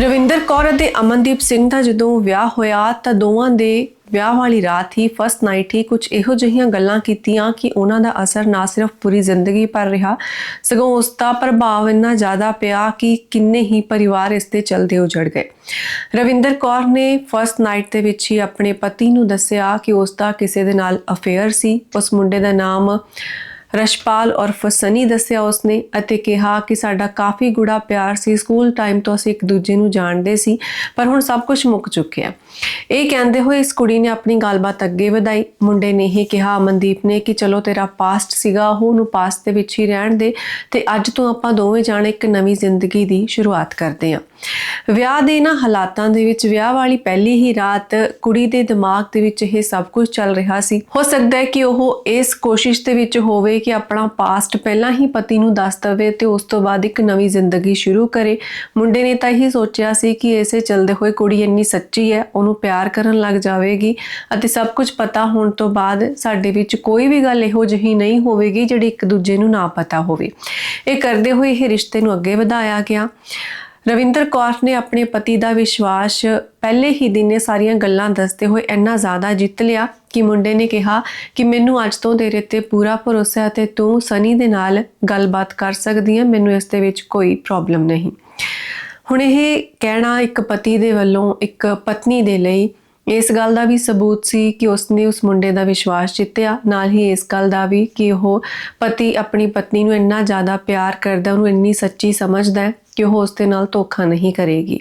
ਰਵਿੰਦਰ ਕੌਰ ਅਤੇ ਅਮਨਦੀਪ ਸਿੰਘ ਦਾ ਜਦੋਂ ਵਿਆਹ ਹੋਇਆ ਤਾਂ ਦੋਵਾਂ ਦੇ ਵਿਆਹ ਵਾਲੀ ਰਾਤ ਹੀ ਫਸਟ ਨਾਈਟ ਹੀ ਕੁਝ ਇਹੋ ਜਿਹੀਆਂ ਗੱਲਾਂ ਕੀਤੀਆਂ ਕਿ ਉਹਨਾਂ ਦਾ ਅਸਰ ਨਾ ਸਿਰਫ ਪੂਰੀ ਜ਼ਿੰਦਗੀ ਪਰ ਰਿਹਾ, ਸਗੋਂ ਉਸ ਦਾ ਪ੍ਰਭਾਵ ਇੰਨਾ ਜ਼ਿਆਦਾ ਪਿਆ ਕਿ ਕਿੰਨੇ ਹੀ ਪਰਿਵਾਰ ਇਸ ਤੇ ਚਲਦੇ ਉਜੜ ਗਏ। ਰਵਿੰਦਰ ਕੌਰ ਨੇ ਫਸਟ ਨਾਈਟ ਦੇ ਵਿੱਚ ਹੀ ਆਪਣੇ ਪਤੀ ਨੂੰ ਦੱਸਿਆ ਕਿ ਉਸ ਦਾ ਕਿਸੇ ਦੇ ਨਾਲ ਅਫੇਅਰ ਸੀ, ਉਸ ਮੁੰਡੇ ਦਾ ਨਾਮ ਰਸ਼ਪਾਲ ਔਰ ਫਸਨੀ ਦੱਸਿਆ ਉਸਨੇ ਅਤੇ ਕਿਹਾ ਕਿ ਸਾਡਾ ਕਾਫੀ ਗੂੜਾ ਪਿਆਰ ਸੀ। ਸਕੂਲ ਟਾਈਮ ਤੋਂ ਅਸੀਂ ਇੱਕ ਦੂਜੇ ਨੂੰ ਜਾਣਦੇ ਸੀ, ਪਰ ਹੁਣ ਸਭ ਕੁਝ ਮੁੱਕ ਚੁੱਕਿਆ ਇਹ ਕਹਿੰਦੇ ਹੋਏ ਇਸ ਕੁੜੀ ਨੇ ਆਪਣੀ ਗੱਲਬਾਤ ਅੱਗੇ ਵਧਾਈ। ਮੁੰਡੇ ਨੇ ਹੀ ਕਿਹਾ ਅਮਨਦੀਪ ਨੇ ਕਿ ਚਲੋ ਤੇਰਾ ਪਾਸਟ ਸੀਗਾ, ਉਹ ਨੂੰ ਪਾਸਟ ਦੇ ਵਿੱਚ ਹੀ ਰਹਿਣ ਦੇ ਤੇ ਅੱਜ ਤੋਂ ਆਪਾਂ ਦੋਵੇਂ ਜਾਣੇ ਇੱਕ ਨਵੀਂ ਜ਼ਿੰਦਗੀ ਦੀ ਸ਼ੁਰੂਆਤ ਕਰਦੇ ਹਾਂ। ਵਿਆਹ ਦੇ ਨਾ ਹਾਲਾਤਾਂ ਦੇ ਵਿੱਚ ਵਿਆਹ ਵਾਲੀ ਪਹਿਲੀ ਹੀ ਰਾਤ ਕੁੜੀ ਦੇ ਦਿਮਾਗ ਦੇ ਵਿੱਚ ਇਹ ਸਭ ਕੁਝ ਚੱਲ ਰਿਹਾ ਸੀ। ਹੋ ਸਕਦਾ ਹੈ ਕਿ ਉਹ ਇਸ ਕੋਸ਼ਿਸ਼ ਦੇ ਵਿੱਚ ਹੋਵੇ ਕਿ ਆਪਣਾ ਪਾਸਟ ਪਹਿਲਾਂ ਹੀ ਪਤੀ ਨੂੰ ਦੱਸ ਦਵੇ ਤੇ ਉਸ ਤੋਂ ਬਾਅਦ ਇੱਕ ਨਵੀਂ ਜ਼ਿੰਦਗੀ ਸ਼ੁਰੂ ਕਰੇ। ਮੁੰਡੇ ਨੇ ਤਾਂ ਇਹੀ ਸੋਚਿਆ ਸੀ ਕਿ ਐਸੇ ਚੱਲਦੇ ਹੋਏ ਕੁੜੀ ਇੰਨੀ ਸੱਚੀ ਹੈ, ਉਹਨੂੰ ਪਿਆਰ ਕਰਨ ਲੱਗ ਜਾਵੇਗੀ ਅਤੇ ਸਭ ਕੁਝ ਪਤਾ ਹੋਣ ਤੋਂ ਬਾਅਦ ਸਾਡੇ ਵਿੱਚ ਕੋਈ ਵੀ ਗੱਲ ਇਹੋ ਜਿਹੀ ਨਹੀਂ ਹੋਵੇਗੀ ਜਿਹੜੀ ਇੱਕ ਦੂਜੇ ਨੂੰ ਨਾ ਪਤਾ ਹੋਵੇ। ਇਹ ਕਰਦੇ ਹੋਏ ਇਹ ਰਿਸ਼ਤੇ ਨੂੰ ਅੱਗੇ ਵਧਾਇਆ ਗਿਆ। ਰਵਿੰਦਰ ਕੌਰ ਨੇ ਆਪਣੇ ਪਤੀ ਦਾ ਵਿਸ਼ਵਾਸ ਪਹਿਲੇ ਹੀ ਦਿਨ ਇਹ ਸਾਰੀਆਂ ਗੱਲਾਂ ਦੱਸਦੇ ਹੋਏ ਇੰਨਾ ਜ਼ਿਆਦਾ ਜਿੱਤ ਲਿਆ ਕਿ ਮੁੰਡੇ ਨੇ ਕਿਹਾ ਕਿ ਮੈਨੂੰ ਅੱਜ ਤੋਂ ਤੇਰੇ ਤੇ ਪੂਰਾ ਭਰੋਸਾ ਹੈ ਤੇ ਤੂੰ ਸਨੀ ਦੇ ਨਾਲ ਗੱਲਬਾਤ ਕਰ ਸਕਦੀ ਹੈ, ਮੈਨੂੰ ਇਸ ਦੇ ਵਿੱਚ ਕੋਈ ਪ੍ਰੋਬਲਮ ਨਹੀਂ। ਹੁਣ ਇਹ ਕਹਿਣਾ ਇੱਕ ਪਤੀ ਦੇ ਵੱਲੋਂ ਇੱਕ ਪਤਨੀ ਦੇ ਲਈ, ਇਸ ਗੱਲ ਦਾ ਵੀ ਸਬੂਤ ਸੀ ਕਿ ਉਸਨੇ ਉਸ ਮੁੰਡੇ ਦਾ ਵਿਸ਼ਵਾਸ ਜਿੱਤਿਆ। ਨਾਲ ਹੀ ਇਸ ਗੱਲ ਦਾ ਵੀ ਕਿ ਉਹ ਪਤੀ, ਆਪਣੀ ਪਤਨੀ ਨੂੰ ਇੰਨਾ ਜ਼ਿਆਦਾ ਪਿਆਰ ਕਰਦਾ, ਉਹਨੂੰ ਇੰਨੀ ਸੱਚੀ ਸਮਝਦਾ ਹੈ ਕਿ ਉਹ ਉਸ ਦੇ ਨਾਲ ਧੋਖਾ ਨਹੀਂ ਕਰੇਗੀ।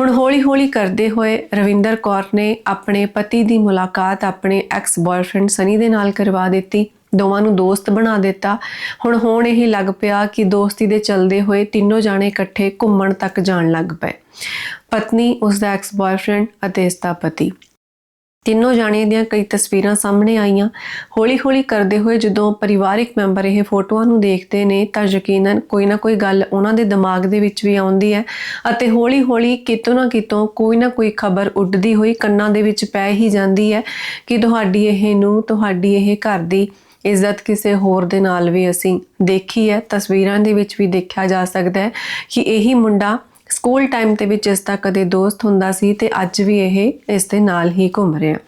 ਹੁਣ ਹੌਲੀ-ਹੌਲੀ ਕਰਦੇ ਹੋਏ ਰਵਿੰਦਰ ਕੌਰ ਨੇ ਆਪਣੇ ਪਤੀ ਦੀ ਮੁਲਾਕਾਤ ਆਪਣੇ ਐਕਸ ਬॉयਫ੍ਰੈਂਡ ਸਨੀ ਦੇ ਨਾਲ ਕਰਵਾ ਦਿੱਤੀ। ਦੋਵਾਂ ਨੂੰ ਦੋਸਤ ਬਣਾ ਦਿੱਤਾ। ਹੁਣ ਹੋਣ ਇਹ ਲੱਗ ਪਿਆ ਕਿ ਦੋਸਤੀ ਦੇ ਚੱਲਦੇ ਹੋਏ ਤਿੰਨੋਂ ਜਾਣੇ ਇਕੱਠੇ ਘੁੰਮਣ ਤੱਕ ਜਾਣ ਲੱਗ ਪਏ। ਪਤਨੀ ਉਸ ਦਾ ਐਕਸ ਬॉयਫ੍ਰੈਂਡ ਅਤੇ ਇਸ ਦਾ ਪਤੀ। ਤਿੰਨੋਂ ਜਾਣਿਆਂ ਦੀਆਂ ਕਈ ਤਸਵੀਰਾਂ ਸਾਹਮਣੇ ਆਈਆਂ। ਹੌਲੀ-ਹੌਲੀ ਕਰਦੇ ਹੋਏ ਜਦੋਂ ਪਰਿਵਾਰਿਕ ਮੈਂਬਰ ਇਹ ਫੋਟੋਆਂ ਨੂੰ ਦੇਖਦੇ ਨੇ ਤਾਂ ਯਕੀਨਨ ਕੋਈ ਨਾ ਕੋਈ ਗੱਲ ਉਹਨਾਂ ਦੇ ਦਿਮਾਗ ਦੇ ਵਿੱਚ ਵੀ ਆਉਂਦੀ ਹੈ ਅਤੇ ਹੌਲੀ-ਹੌਲੀ ਕਿਤੋਂ ਨਾ ਕਿਤੋਂ ਕੋਈ ਨਾ ਕੋਈ ਖਬਰ ਉੱਡਦੀ ਹੋਈ ਕੰਨਾਂ ਦੇ ਵਿੱਚ ਪੈ ਹੀ ਜਾਂਦੀ ਹੈ ਕਿ ਤੁਹਾਡੀ ਇਹ ਨੂੰ ਤੁਹਾਡੀ ਇਹ ਘਰ ਦੀ ਇੱਜ਼ਤ ਕਿਸੇ ਹੋਰ ਦੇ ਨਾਲ ਵੀ ਅਸੀਂ ਦੇਖੀ ਹੈ। ਤਸਵੀਰਾਂ ਦੇ ਵਿੱਚ ਵੀ ਦੇਖਿਆ ਜਾ ਸਕਦਾ ਹੈ ਕਿ ਇਹੀ ਮੁੰਡਾ ਸਕੂਲ ਟਾਈਮ ਤੇ ਵਿੱਚ ਇਸ ਦਾ ਕਦੇ ਦੋਸਤ ਹੁੰਦਾ ਸੀ ਤੇ ਅੱਜ ਵੀ ਇਹ ਇਸ ਦੇ ਨਾਲ ਹੀ ਘੁੰਮ ਰਿਹਾ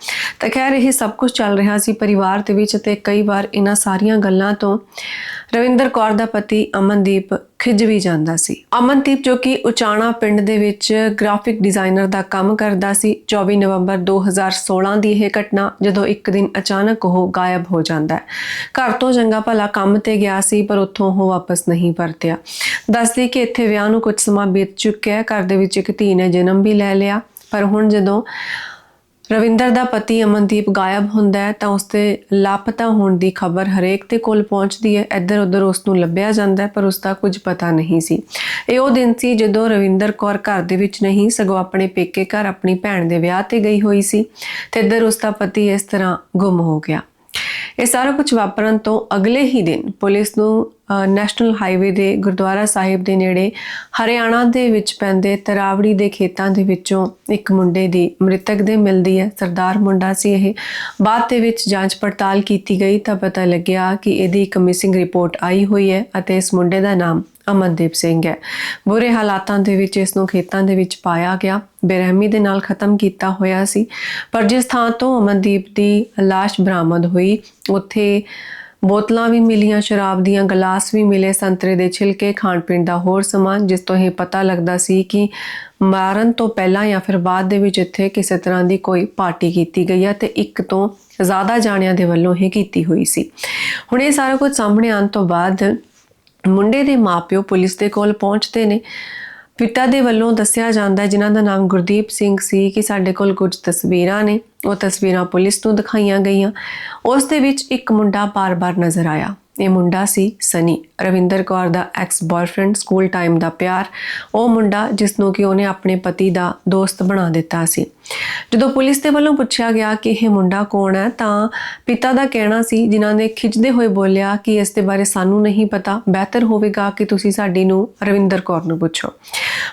ਤਾਂ ਖੈਰ ਇਹ ਸਭ ਕੁਝ ਚੱਲ ਰਿਹਾ ਸੀ ਪਰਿਵਾਰ ਦੇ ਵਿੱਚ ਤੇ ਕਈ ਵਾਰ ਇਹਨਾਂ ਸਾਰੀਆਂ ਗੱਲਾਂ ਤੋਂ ਰਵਿੰਦਰ ਕੌਰ ਦਾ ਪਤੀ ਅਮਨਦੀਪ ਖਿਜ ਵੀ ਜਾਂਦਾ ਸੀ। ਅਮਨਦੀਪ ਜੋ ਕਿ ਉਚਾਣਾ ਪਿੰਡ ਦੇ ਵਿੱਚ ਗ੍ਰਾਫਿਕ ਡਿਜ਼ਾਈਨਰ ਦਾ ਕੰਮ ਕਰਦਾ ਸੀ 24 ਨਵੰਬਰ 2016 ਦੀ ਇਹ ਘਟਨਾ ਜਦੋਂ ਇੱਕ ਦਿਨ ਅਚਾਨਕ ਉਹ ਗਾਇਬ ਹੋ ਜਾਂਦਾ ਹੈ। ਘਰ ਤੋਂ ਚੰਗਾ ਭਲਾ ਕੰਮ ਤੇ ਗਿਆ ਸੀ, ਪਰ ਉੱਥੋਂ ਉਹ ਵਾਪਸ ਨਹੀਂ ਪਰਤਿਆ। ਦੱਸਦੀ ਕਿ ਇੱਥੇ ਵਿਆਹ ਨੂੰ ਕੁਝ ਸਮਾਂ ਬੀਤ ਚੁੱਕਿਆ ਹੈ। ਘਰ ਦੇ ਵਿੱਚ ਇੱਕ ਧੀ ਨੇ ਜਨਮ ਵੀ ਲੈ ਲਿਆ। ਪਰ ਹੁਣ ਜਦੋਂ ਰਵਿੰਦਰ ਦਾ ਪਤੀ ਅਮਨਦੀਪ ਗਾਇਬ ਹੁੰਦਾ ਹੈ ਤਾਂ ਉਸਦੇ ਲਾਪਤਾ ਹੋਣ ਦੀ ਖਬਰ ਹਰੇਕ ਦੇ ਕੋਲ ਪਹੁੰਚਦੀ ਹੈ। ਇੱਧਰ ਉੱਧਰ ਉਸ ਨੂੰ ਲੱਭਿਆ ਜਾਂਦਾ ਹੈ, ਪਰ ਉਸ ਦਾ ਕੁਝ ਪਤਾ ਨਹੀਂ ਸੀ। ਇਹ ਉਹ ਦਿਨ ਸੀ ਜਦੋਂ ਰਵਿੰਦਰ ਕੌਰ ਘਰ ਦੇ ਵਿੱਚ ਨਹੀਂ, ਸਗੋਂ ਆਪਣੇ ਪੇਕੇ ਘਰ ਆਪਣੀ ਭੈਣ ਦੇ ਵਿਆਹ ਤੇ ਗਈ ਹੋਈ ਸੀ ਤੇ ਇੱਧਰ ਉਸ ਦਾ ਪਤੀ ਇਸ ਤਰ੍ਹਾਂ ਗੁੰਮ ਹੋ ਗਿਆ। ਇਹ ਸਾਰਾ ਕੁਝ ਵਾਪਰਨ ਤੋਂ ਅਗਲੇ ਹੀ ਦਿਨ ਪੁਲਿਸ ਨੂੰ ਨੈਸ਼ਨਲ ਹਾਈਵੇ ਦੇ ਗੁਰਦੁਆਰਾ ਸਾਹਿਬ ਦੇ ਨੇੜੇ ਹਰਿਆਣਾ ਦੇ ਵਿੱਚ ਪੈਂਦੇ ਤਰਾਵੜੀ ਦੇ ਖੇਤਾਂ ਦੇ ਵਿੱਚੋਂ ਇੱਕ ਮੁੰਡੇ ਦੀ ਮ੍ਰਿਤਕ ਦੇ ਮਿਲਦੀ ਹੈ। ਸਰਦਾਰ ਮੁੰਡਾ ਸੀ ਇਹ। ਬਾਅਦ ਦੇ ਵਿੱਚ ਜਾਂਚ ਪੜਤਾਲ ਕੀਤੀ ਗਈ ਤਾਂ ਪਤਾ ਲੱਗਿਆ ਕਿ ਇਹਦੀ ਇੱਕ ਮਿਸਿੰਗ ਰਿਪੋਰਟ ਆਈ ਹੋਈ ਹੈ ਅਤੇ ਇਸ ਮੁੰਡੇ ਦਾ ਨਾਮ ਅਮਨਦੀਪ ਸਿੰਘ ਹੈ। ਬੁਰੇ ਹਾਲਾਤਾਂ ਦੇ ਵਿੱਚ ਇਸ ਨੂੰ ਖੇਤਾਂ ਦੇ ਵਿੱਚ ਪਾਇਆ ਗਿਆ। ਬੇਰਹਿਮੀ ਦੇ ਨਾਲ ਖਤਮ ਕੀਤਾ ਹੋਇਆ ਸੀ। ਪਰ ਜਿਸ ਥਾਂ ਤੋਂ ਅਮਨਦੀਪ ਦੀ ਲਾਸ਼ ਬਰਾਮਦ ਹੋਈ, ਉੱਥੇ ਬੋਤਲਾਂ ਵੀ ਮਿਲੀਆਂ, ਸ਼ਰਾਬ ਦੀਆਂ ਗਲਾਸ ਵੀ ਮਿਲੇ। ਸੰਤਰੇ ਦੇ ਛਿਲਕੇ ਖਾਣ ਪੀਣ ਦਾ ਹੋਰ ਸਮਾਨ ਜਿਸ ਤੋਂ ਇਹ ਪਤਾ ਲੱਗਦਾ ਸੀ ਕਿ ਮਾਰਨ ਤੋਂ ਪਹਿਲਾਂ ਜਾਂ ਫਿਰ ਬਾਅਦ ਦੇ ਵਿੱਚ ਇੱਥੇ ਕਿਸੇ ਤਰ੍ਹਾਂ ਦੀ ਕੋਈ ਪਾਰਟੀ ਕੀਤੀ ਗਈ ਹੈ ਤੇ ਇੱਕ ਤੋਂ ਜ਼ਿਆਦਾ ਜਾਣਿਆਂ ਦੇ ਵੱਲੋਂ ਇਹ ਕੀਤੀ ਹੋਈ ਸੀ। ਹੁਣ ਇਹ ਸਾਰਾ ਕੁਝ ਸਾਹਮਣੇ ਆਉਣ ਤੋਂ ਬਾਅਦ ਮੁੰਡੇ ਦੇ ਮਾਪਿਓ ਪੁਲਿਸ ਦੇ ਕੋਲ ਪਹੁੰਚਦੇ ਨੇ। ਪਿਤਾ ਦੇ ਵੱਲੋਂ ਦੱਸਿਆ ਜਾਂਦਾ ਹੈ, ਜਿਨ੍ਹਾਂ ਦਾ ਨਾਮ ਗੁਰਦੀਪ ਸਿੰਘ ਸੀ, ਕਿ ਸਾਡੇ ਕੋਲ ਕੁਝ ਤਸਵੀਰਾਂ ਨੇ। ਉਹ ਤਸਵੀਰਾਂ ਪੁਲਿਸ ਨੂੰ ਦਿਖਾਈਆਂ ਗਈਆਂ। ਉਸ ਦੇ ਵਿੱਚ ਇੱਕ ਮੁੰਡਾ ਬਾਰ-ਬਾਰ ਨਜ਼ਰ ਆਇਆ। ਇਹ ਮੁੰਡਾ ਸੀ ਸਨੀ। ਰਵਿੰਦਰ ਕੌਰ ਦਾ ਐਕਸ ਬॉयਫ੍ਰੈਂਡ ਸਕੂਲ ਟਾਈਮ ਦਾ ਪਿਆਰ। ਉਹ ਮੁੰਡਾ ਜਿਸ ਨੂੰ ਕਿ ਉਹਨੇ ਆਪਣੇ ਪਤੀ ਦਾ ਦੋਸਤ ਬਣਾ ਦਿੱਤਾ ਸੀ। ਜਦੋਂ ਪੁਲਿਸ ਦੇ ਵੱਲੋਂ ਪੁੱਛਿਆ ਗਿਆ ਕਿ ਇਹ ਮੁੰਡਾ ਕੌਣ ਹੈ, ਤਾਂ ਪਿਤਾ ਦਾ ਕਹਿਣਾ ਸੀ, ਜਿਨ੍ਹਾਂ ਨੇ ਖਿੱਚਦੇ ਹੋਏ ਬੋਲਿਆ ਕਿ ਇਸ ਦੇ ਬਾਰੇ ਸਾਨੂੰ ਨਹੀਂ ਪਤਾ, ਬਿਹਤਰ ਹੋਵੇਗਾ ਕਿ ਤੁਸੀਂ ਸਾਡੀ ਨੂੰ ਰਵਿੰਦਰ ਕੌਰ ਨੂੰ ਪੁੱਛੋ।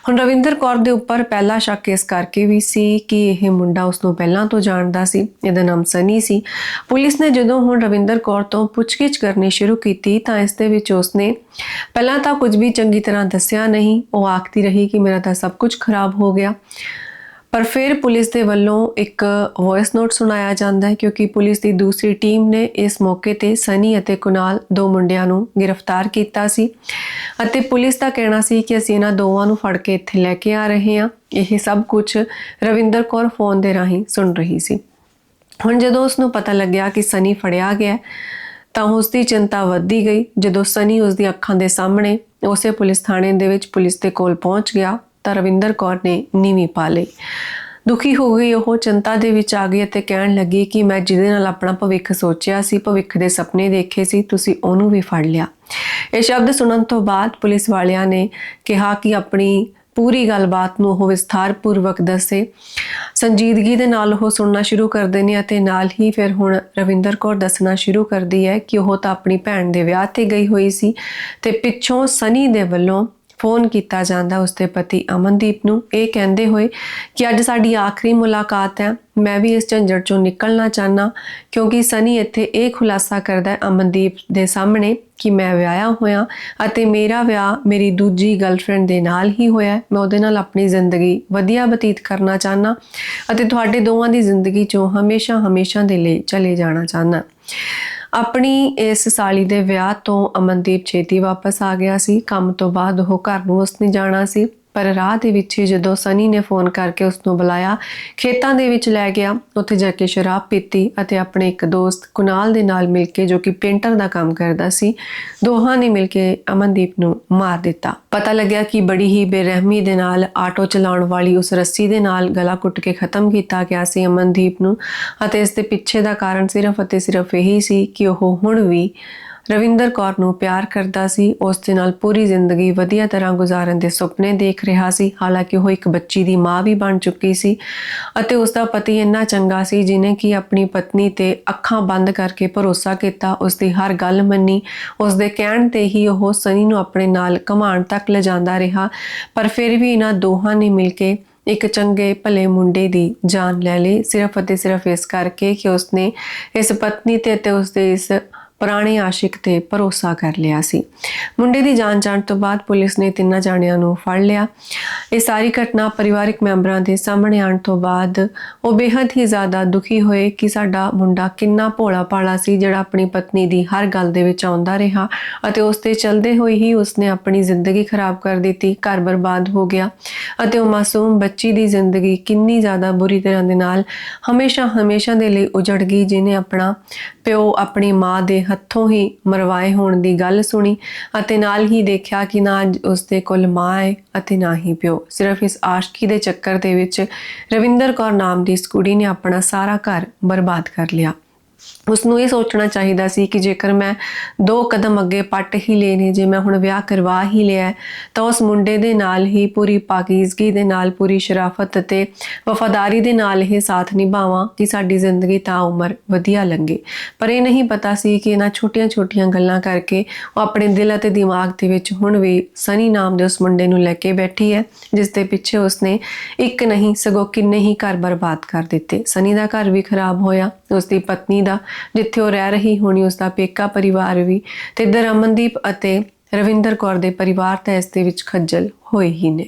ਹੁਣ ਰਵਿੰਦਰ ਕੌਰ ਦੇ ਉੱਪਰ ਪਹਿਲਾ ਸ਼ੱਕ ਇਸ ਕਰਕੇ ਵੀ ਸੀ ਕਿ ਇਹ ਮੁੰਡਾ ਉਸ ਨੂੰ ਪਹਿਲਾਂ ਤੋਂ ਜਾਣਦਾ ਸੀ, ਇਹਦਾ ਨਾਮ ਸਨੀ ਸੀ। ਪੁਲਿਸ ਨੇ ਜਦੋਂ ਹੁਣ ਰਵਿੰਦਰ ਕੌਰ ਤੋਂ ਪੁੱਛਗਿੱਛ ਕਰਨੀ ਸ਼ੁਰੂ ਕੀਤੀ, ਤਾਂ ਇਸ ਦੇ ਵਿੱਚ ਉਸਨੇ ਪਹਿਲਾਂ ਤਾਂ ਕੁਝ ਵੀ ਚੰਗੀ ਤਰ੍ਹਾਂ ਦੱਸਿਆ ਨਹੀਂ, ਉਹ ਆਖਦੀ ਰਹੀ ਕਿ ਮੇਰਾ ਤਾਂ ਸਭ ਕੁਝ ਖਰਾਬ ਹੋ ਗਿਆ। ਪਰ ਫਿਰ ਪੁਲਿਸ ਦੇ ਵੱਲੋਂ ਇੱਕ ਵੌਇਸ ਨੋਟ ਸੁਣਾਇਆ ਜਾਂਦਾ ਹੈ ਕਿਉਂਕਿ ਪੁਲਿਸ ਦੀ ਦੂਸਰੀ ਟੀਮ ਨੇ ਇਸ ਮੌਕੇ ਤੇ ਸਨੀ ਅਤੇ ਕੁਨਾਲ ਦੋ ਮੁੰਡਿਆਂ ਨੂੰ ਗ੍ਰਿਫਤਾਰ ਕੀਤਾ ਸੀ ਅਤੇ ਪੁਲਿਸ ਦਾ ਕਹਿਣਾ ਸੀ ਕਿ ਅਸੀਂ ਇਹਨਾਂ ਦੋਵਾਂ ਨੂੰ ਫੜ ਕੇ ਇੱਥੇ ਲੈ ਕੇ ਆ ਰਹੇ ਹਾਂ। ਇਹ ਸਭ ਕੁਝ ਰਵਿੰਦਰ ਕੌਰ ਫੋਨ ਦੇ ਰਾਹੀਂ ਸੁਣ ਰਹੀ ਸੀ। ਹੁਣ ਜਦੋਂ ਉਸ ਨੂੰ ਪਤਾ ਲੱਗਿਆ ਕਿ ਸਨੀ ਫੜਿਆ ਗਿਆ ਤਾਂ ਉਸ ਦੀ ਚਿੰਤਾ ਵੱਧਦੀ ਗਈ। ਜਦੋਂ ਸਨੀ ਉਸ ਦੀ ਅੱਖਾਂ ਦੇ ਸਾਹਮਣੇ ਉਸੇ ਪੁਲਿਸ ਥਾਣੇ ਦੇ ਵਿੱਚ ਪੁਲਿਸ ਦੇ ਕੋਲ ਪਹੁੰਚ ਗਿਆ ਤਾਂ ਰਵਿੰਦਰ ਕੌਰ ਨੇ ਨੀਵੀਂ ਪਾ ਲਈ। ਦੁਖੀ ਹੋ ਗਈ ਉਹ, ਚਿੰਤਾ ਦੇ ਵਿੱਚ ਆ ਗਈ ਅਤੇ ਕਹਿਣ ਲੱਗੀ ਕਿ ਮੈਂ ਜਿਹਦੇ ਨਾਲ ਆਪਣਾ ਭਵਿੱਖ ਸੋਚਿਆ ਸੀ, ਭਵਿੱਖ ਦੇ ਸੁਪਨੇ ਦੇਖੇ ਸੀ, ਤੁਸੀਂ ਉਹਨੂੰ ਵੀ ਫੜ ਲਿਆ। ਇਹ ਸ਼ਬਦ ਸੁਣਨ ਤੋਂ ਬਾਅਦ ਪੁਲਿਸ ਵਾਲਿਆਂ ਨੇ ਕਿਹਾ ਕਿ ਆਪਣੀ ਪੂਰੀ ਗੱਲਬਾਤ ਨੂੰ ਉਹ ਵਿਸਥਾਰਪੂਰਵਕ ਦੱਸੇ। ਸੰਜੀਦਗੀ ਦੇ ਨਾਲ ਉਹ ਸੁਣਨਾ ਸ਼ੁਰੂ ਕਰਦੇ ਨੇ ਅਤੇ ਨਾਲ ਹੀ ਫਿਰ ਹੁਣ ਰਵਿੰਦਰ ਕੌਰ ਦੱਸਣਾ ਸ਼ੁਰੂ ਕਰਦੀ ਹੈ ਕਿ ਉਹ ਤਾਂ ਆਪਣੀ ਭੈਣ ਦੇ ਵਿਆਹ ਤੇ ਗਈ ਹੋਈ ਸੀ ਤੇ ਪਿੱਛੋਂ ਸਨੀ ਦੇ ਵੱਲੋਂ ਫੋਨ ਕੀਤਾ ਜਾਂਦਾ ਉਸਦੇ ਪਤੀ ਅਮਨਦੀਪ ਨੂੰ, ਇਹ ਕਹਿੰਦੇ ਹੋਏ ਕਿ ਅੱਜ ਸਾਡੀ ਆਖਰੀ ਮੁਲਾਕਾਤ ਹੈ, ਮੈਂ ਵੀ ਇਸ ਝੰਜਟ ਚੋਂ ਨਿਕਲਣਾ ਚਾਹਨਾ ਕਿਉਂਕਿ ਸਨੀ ਇੱਥੇ ਇਹ ਖੁਲਾਸਾ ਕਰਦਾ ਹੈ ਅਮਨਦੀਪ ਦੇ ਸਾਹਮਣੇ ਕਿ ਮੈਂ ਵਿਆਹਿਆ ਹੋਇਆ ਅਤੇ ਮੇਰਾ ਵਿਆਹ ਮੇਰੀ ਦੂਜੀ ਗਰਲਫ੍ਰੈਂਡ ਦੇ ਨਾਲ ਹੀ ਹੋਇਆ ਮੈਂ ਉਹਦੇ ਨਾਲ ਆਪਣੀ ਜ਼ਿੰਦਗੀ ਵਧੀਆ ਬਤੀਤ ਕਰਨਾ ਚਾਹਨਾ ਅਤੇ ਤੁਹਾਡੇ ਦੋਵਾਂ ਦੀ ਜ਼ਿੰਦਗੀ ਚੋਂ ਹਮੇਸ਼ਾ ਹਮੇਸ਼ਾ ਦੇ ਲਈ ਚਲੇ ਜਾਣਾ ਚਾਹਨਾ ਆਪਣੀ ਇਸ ਸਾਲੀ ਦੇ ਵਿਆਹ ਤੋਂ ਅਮਨਦੀਪ ਛੇਤੀ ਵਾਪਸ ਆ ਗਿਆ ਸੀ। ਕੰਮ ਤੋਂ ਬਾਅਦ ਉਹ ਘਰ ਨੂੰ ਉਸਨੇ ਜਾਣਾ ਸੀ। ਪਰ ਰਾਹ ਦੇ ਵਿੱਚ ਹੀ ਜਦੋਂ ਸਨੀ ਨੇ ਫੋਨ ਕਰਕੇ ਉਸ ਨੂੰ ਬੁਲਾਇਆ, ਖੇਤਾਂ ਦੇ ਵਿੱਚ ਲੈ ਗਿਆ, ਉੱਥੇ ਜਾ ਕੇ ਸ਼ਰਾਬ ਪੀਤੀ ਅਤੇ ਆਪਣੇ ਇੱਕ ਦੋਸਤ ਕੁਨਾਲ ਦੇ ਨਾਲ ਮਿਲ ਕੇ ਜੋ ਕਿ ਪੇਂਟਰ ਦਾ ਕੰਮ ਕਰਦਾ ਸੀ, ਦੋਹਾਂ ਨੇ ਮਿਲ ਕੇ ਅਮਨਦੀਪ ਨੂੰ ਮਾਰ ਦਿੱਤਾ। ਪਤਾ ਲੱਗਿਆ ਕਿ ਬੜੀ ਹੀ ਬੇਰਹਿਮੀ ਦੇ ਨਾਲ ਆਟੋ ਚਲਾਉਣ ਵਾਲੀ ਉਸ ਰੱਸੀ ਦੇ ਨਾਲ ਗਲਾ ਕੁੱਟ ਕੇ ਖਤਮ ਕੀਤਾ ਗਿਆ ਸੀ ਅਮਨਦੀਪ ਨੂੰ ਅਤੇ ਇਸ ਦੇ ਪਿੱਛੇ ਦਾ ਕਾਰਨ ਸਿਰਫ ਅਤੇ ਸਿਰਫ ਇਹੀ ਸੀ ਕਿ ਉਹ ਹੁਣ ਵੀ ਰਵਿੰਦਰ ਕੌਰ ਨੂੰ ਪਿਆਰ ਕਰਦਾ ਸੀ, ਉਸ ਦੇ ਨਾਲ ਪੂਰੀ ਜ਼ਿੰਦਗੀ ਵਧੀਆ ਤਰ੍ਹਾਂ ਗੁਜ਼ਾਰਨ ਦੇ ਸੁਪਨੇ ਦੇਖ ਰਿਹਾ ਸੀ, ਹਾਲਾਂਕਿ ਉਹ ਇੱਕ ਬੱਚੀ ਦੀ ਮਾਂ ਵੀ ਬਣ ਚੁੱਕੀ ਸੀ ਅਤੇ ਉਸ ਦਾ ਪਤੀ ਇੰਨਾ ਚੰਗਾ ਸੀ ਜਿਨੇ ਕਿ ਆਪਣੀ ਪਤਨੀ ਤੇ ਅੱਖਾਂ ਬੰਦ ਕਰਕੇ ਭਰੋਸਾ ਕੀਤਾ, ਉਸ ਦੀ ਹਰ ਗੱਲ ਮੰਨੀ, ਉਸ ਦੇ ਕਹਿਣ ਤੇ ਹੀ ਉਹ ਸਨੀ ਨੂੰ ਆਪਣੇ ਨਾਲ ਘਮਾਣ ਤੱਕ ਲਿਜਾਂਦਾ ਰਿਹਾ, ਪਰ ਫਿਰ ਵੀ ਇਹਨਾਂ ਦੋਹਾਂ ਨੇ ਮਿਲ ਕੇ ਇੱਕ ਚੰਗੇ ਭਲੇ ਮੁੰਡੇ ਦੀ ਜਾਨ ਲੈ ਲਈ, ਸਿਰਫ ਅਤੇ ਸਿਰਫ ਇਸ ਕਰਕੇ ਕਿ ਉਸਨੇ ਇਸ ਪਤਨੀ ਤੇ ਤੇ ਉਸਦੇ ਇਸ ਪੁਰਾਣੇ ਆਸ਼ਿਕ ਤੇ ਭਰੋਸਾ ਕਰ ਲਿਆ ਸੀ। ਮੁੰਡੇ ਦੀ ਜਾਨ ਜਾਣ ਤੋਂ ਬਾਅਦ ਪੁਲਿਸ ਨੇ ਤਿੰਨਾਂ ਜਾਣਿਆਂ ਨੂੰ ਫੜ ਲਿਆ। ਇਹ ਸਾਰੀ ਘਟਨਾ ਪਰਿਵਾਰਕ ਮੈਂਬਰਾਂ ਦੇ ਸਾਹਮਣੇ ਆਉਣ ਤੋਂ ਬਾਅਦ ਉਹ ਬੇहद ਹੀ ਜ਼ਿਆਦਾ ਦੁਖੀ ਹੋਏ ਕਿ ਸਾਡਾ ਮੁੰਡਾ ਕਿੰਨਾ ਭੋਲਾ ਭਾਲਾ ਸੀ, ਜਿਹੜਾ ਆਪਣੀ ਪਤਨੀ ਦੀ ਹਰ ਗੱਲ ਦੇ ਵਿੱਚ ਆਉਂਦਾ ਰਿਹਾ ਅਤੇ ਉਸ ਤੇ ਚਲਦੇ ਹੋਏ ਹੀ ਉਸਨੇ ਆਪਣੀ ਜ਼ਿੰਦਗੀ ਖਰਾਬ ਕਰ ਦਿੱਤੀ, ਘਰ ਬਰਬਾਦ ਹੋ ਗਿਆ ਅਤੇ ਉਹ ਮਾਸੂਮ ਬੱਚੀ ਦੀ ਜ਼ਿੰਦਗੀ ਕਿੰਨੀ ਜ਼ਿਆਦਾ ਬੁਰੀ ਤਰ੍ਹਾਂ ਦੇ ਨਾਲ ਹਮੇਸ਼ਾ ਹਮੇਸ਼ਾ ਦੇ ਲਈ ਉਜੜ ਗਈ, ਜਿਨੇ ਆਪਣਾ ਪਿਓ, ਆਪਣੀ ਮਾਂ ਦੇ ਹੱਥੋਂ ਹੀ ਮਰਵਾਏ ਹੋਣ ਦੀ ਗੱਲ ਸੁਣੀ ਅਤੇ ਨਾਲ ਹੀ ਦੇਖਿਆ ਕਿ ਨਾ ਉਸ ਦੇ ਕੋਲ ਮਾਂ ਹੈ ਅਤੇ ਨਾ ਹੀ ਪਿਓ। ਸਿਰਫ ਇਸ ਆਸ਼ਕੀ ਦੇ ਚੱਕਰ ਦੇ ਵਿੱਚ ਰਵਿੰਦਰ ਕੌਰ ਨਾਮ ਦੀ ਇਸ ਕੁੜੀ ਨੇ ਆਪਣਾ ਸਾਰਾ ਘਰ ਬਰਬਾਦ ਕਰ ਲਿਆ। ਉਸ ਨੂੰ ਇਹ ਸੋਚਣਾ ਚਾਹੀਦਾ ਸੀ ਕਿ ਜੇਕਰ ਮੈਂ ਦੋ ਕਦਮ ਅੱਗੇ ਪੱਟ ਹੀ ਲਏ ਨੇ, ਜੇ ਮੈਂ ਹੁਣ ਵਿਆਹ ਕਰਵਾ ਹੀ ਲਿਆ, ਤਾਂ ਉਸ ਮੁੰਡੇ ਦੇ ਨਾਲ ਹੀ ਪੂਰੀ ਪਾਕੀਜ਼ਗੀ ਦੇ ਨਾਲ, ਪੂਰੀ ਸ਼ਰਾਫਤ ਅਤੇ ਵਫਾਦਾਰੀ ਦੇ ਨਾਲ ਇਹ ਸਾਥ ਨਿਭਾਵਾਂ ਕਿ ਸਾਡੀ ਜ਼ਿੰਦਗੀ ਤਾਂ ਉਮਰ ਵਧੀਆ ਲੰਘੇ। ਪਰ ਇਹ ਨਹੀਂ ਪਤਾ ਸੀ ਕਿ ਇਹਨਾਂ ਛੋਟੀਆਂ-ਛੋਟੀਆਂ ਗੱਲਾਂ ਕਰਕੇ ਉਹ ਆਪਣੇ ਦਿਲ ਅਤੇ ਦਿਮਾਗ ਦੇ ਵਿੱਚ ਹੁਣ ਵੀ ਸਨੀ ਨਾਮ ਦੇ ਉਸ ਮੁੰਡੇ ਨੂੰ ਲੈ ਕੇ ਬੈਠੀ ਹੈ, ਜਿਸ ਦੇ ਪਿੱਛੇ ਉਸਨੇ ਇੱਕ ਨਹੀਂ, ਸਗੋਂ ਕਿੰਨੇ ਹੀ ਘਰ ਬਰਬਾਦ ਕਰ ਦਿੱਤੇ। ਸਨੀ ਦਾ ਘਰ ਵੀ ਖਰਾਬ ਹੋਇਆ ਉਸ ਦੀ ਪਤਨੀ ਦਾ ਜਿੱਥੇ ਉਹ ਰਹਿ ਰਹੀ ਹੋਣੀ ਉਸ ਦਾ ਪੇਕਾ ਪਰਿਵਾਰ ਵੀ ਤੇ ਇੱਧਰ ਅਮਨਦੀਪ ਅਤੇ ਰਵਿੰਦਰ ਕੌਰ ਦੇ ਪਰਿਵਾਰ ਤਾਂ ਇਸ ਦੇ ਵਿੱਚ ਖੱਜਲ ਹੋਏ ਹੀ ਨੇ।